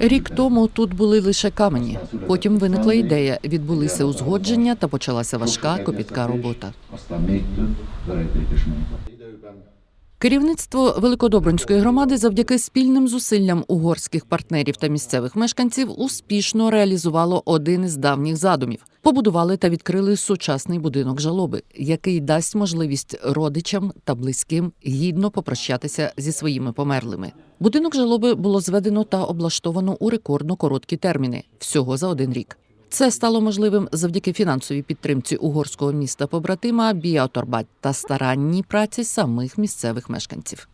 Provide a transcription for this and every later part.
Рік тому тут були лише камені. Потім виникла ідея, відбулися узгодження та почалася важка копітка робота. Керівництво Великодобринської громади завдяки спільним зусиллям угорських партнерів та місцевих мешканців успішно реалізувало один із давніх задумів. Побудували та відкрили сучасний будинок жалоби, який дасть можливість родичам та близьким гідно попрощатися зі своїми померлими. Будинок жалоби було зведено та облаштовано у рекордно короткі терміни всього за один рік. Це стало можливим завдяки фінансовій підтримці угорського міста побратима Біаторбат та старанній праці самих місцевих мешканців.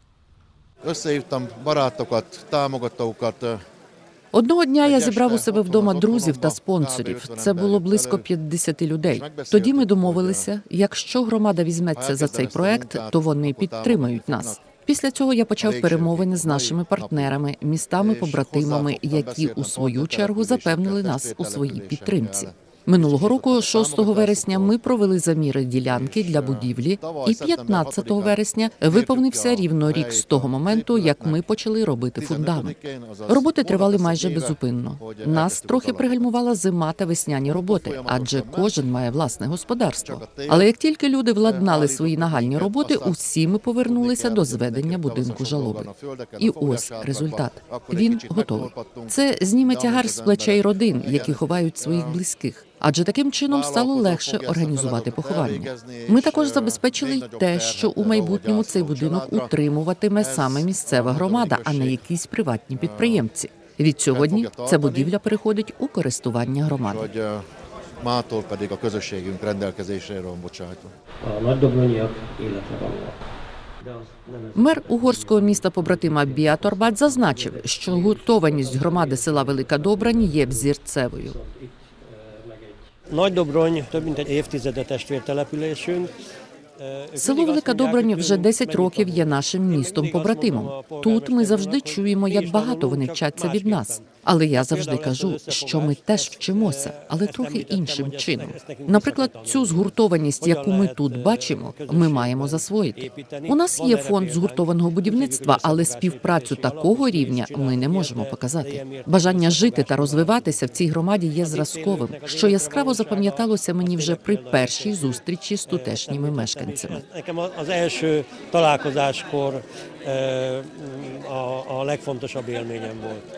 Одного дня я зібрав у себе вдома друзів та спонсорів. Це було близько 50 людей. Тоді ми домовилися, якщо громада візьметься за цей проект, то вони підтримають нас. Після цього я почав перемовини з нашими партнерами, містами побратимами, які у свою чергу запевнили нас у своїй підтримці. Минулого року, 6 вересня, ми провели заміри ділянки для будівлі, і 15 вересня виповнився рівно рік з того моменту, як ми почали робити фундамент. Роботи тривали майже безупинно. Нас трохи пригальмувала зима та весняні роботи, адже кожен має власне господарство. Але як тільки люди владнали свої нагальні роботи, усі ми повернулися до зведення будинку жалоби. І ось результат. Він готовий. Це зніме тягар з плечей родин, які ховають своїх близьких. Адже таким чином стало легше організувати поховання. Ми також забезпечили й те, що у майбутньому цей будинок утримуватиме саме місцева громада, а не якісь приватні підприємці. Від сьогодні ця будівля переходить у користування громади. Mától pedig a közösségünk rendelkezésére van bocsátva. A nagydobronyiak életre valóak. Мер угорського міста побратима Біаторбат зазначив, що готованість громади села Велика Добрань є взірцевою. Nagy Dobrony több mint egy évtizede testvértelepülésünk. Село Велика Добрань вже 10 років є нашим містом побратимом. Тут ми завжди чуємо, як багато вони вчаться від нас. Але я завжди кажу, що ми теж вчимося, але трохи іншим чином. Наприклад, цю згуртованість, яку ми тут бачимо, ми маємо засвоїти. У нас є фонд згуртованого будівництва, але співпрацю такого рівня ми не можемо показати. Бажання жити та розвиватися в цій громаді є зразковим, що яскраво запам'яталося мені вже при першій зустрічі з тутешніми мешканцями. Nekem az első találkozáskor ö, a, a legfontosabb élményem volt.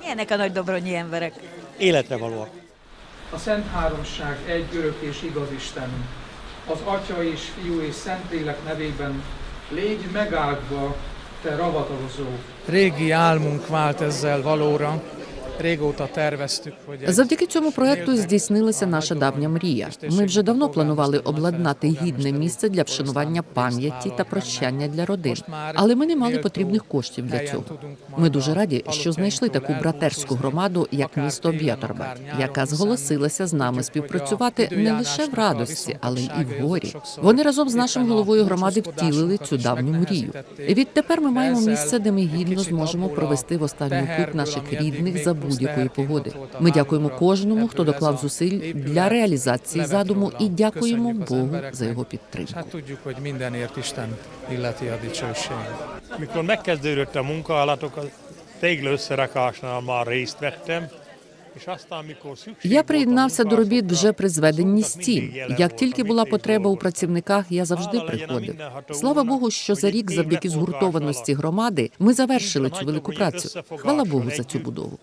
Milyenek a nagy dobronyi emberek? Életre valóak. A Szent Háromság egy örök és igaz Isten. Az Atya és Fiú és Szentlélek nevében légy megáldva, te ravatalozó. Régi álmunk vált ezzel valóra. Завдяки цьому проекту здійснилася наша давня мрія. Ми вже давно планували обладнати гідне місце для вшанування пам'яті та прощання для родин. Але ми не мали потрібних коштів для цього. Ми дуже раді, що знайшли таку братерську громаду, як місто Б'яторбат, яка зголосилася з нами співпрацювати не лише в радості, але й в горі. Вони разом з нашим головою громади втілили цю давню мрію. І відтепер ми маємо місце, де ми гідно зможемо провести в останню путь наших рідних за будь-якої погоди. Ми дякуємо кожному, хто доклав зусиль для реалізації задуму, і дякуємо Богу за його підтримку. Mikor megkezdődött a munkálatok, a tégla már részt vettem, Я приєднався до робіт вже при зведенні стін. Як тільки була потреба у працівниках, я завжди приходив. Слава Богу, що за рік, завдяки згуртованості громади, ми завершили цю велику працю. Хвала Богу за цю будову.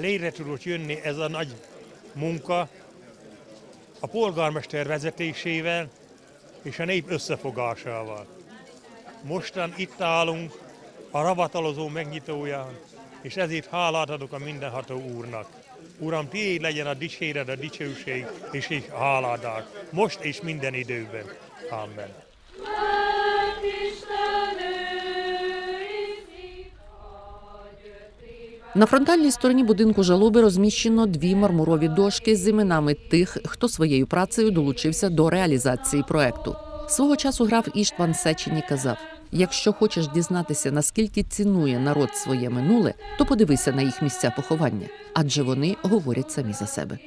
Létre tudott jönni ez a nagy munka a polgármester vezetésével és a nép összefogásával. Mostan itt állunk a ravatalozó megnyitóján, és ezért hálát adok a mindenható Úrnak. Uram, tiéd legyen a dicséred, a dicsőség és a háládás, most és minden időben. Amen. На фронтальній стороні будинку жалоби розміщено дві мармурові дошки з іменами тих, хто своєю працею долучився до реалізації проекту. Свого часу граф Іштван Сечені казав: якщо хочеш дізнатися, наскільки цінує народ своє минуле, то подивися на їх місця поховання, адже вони говорять самі за себе.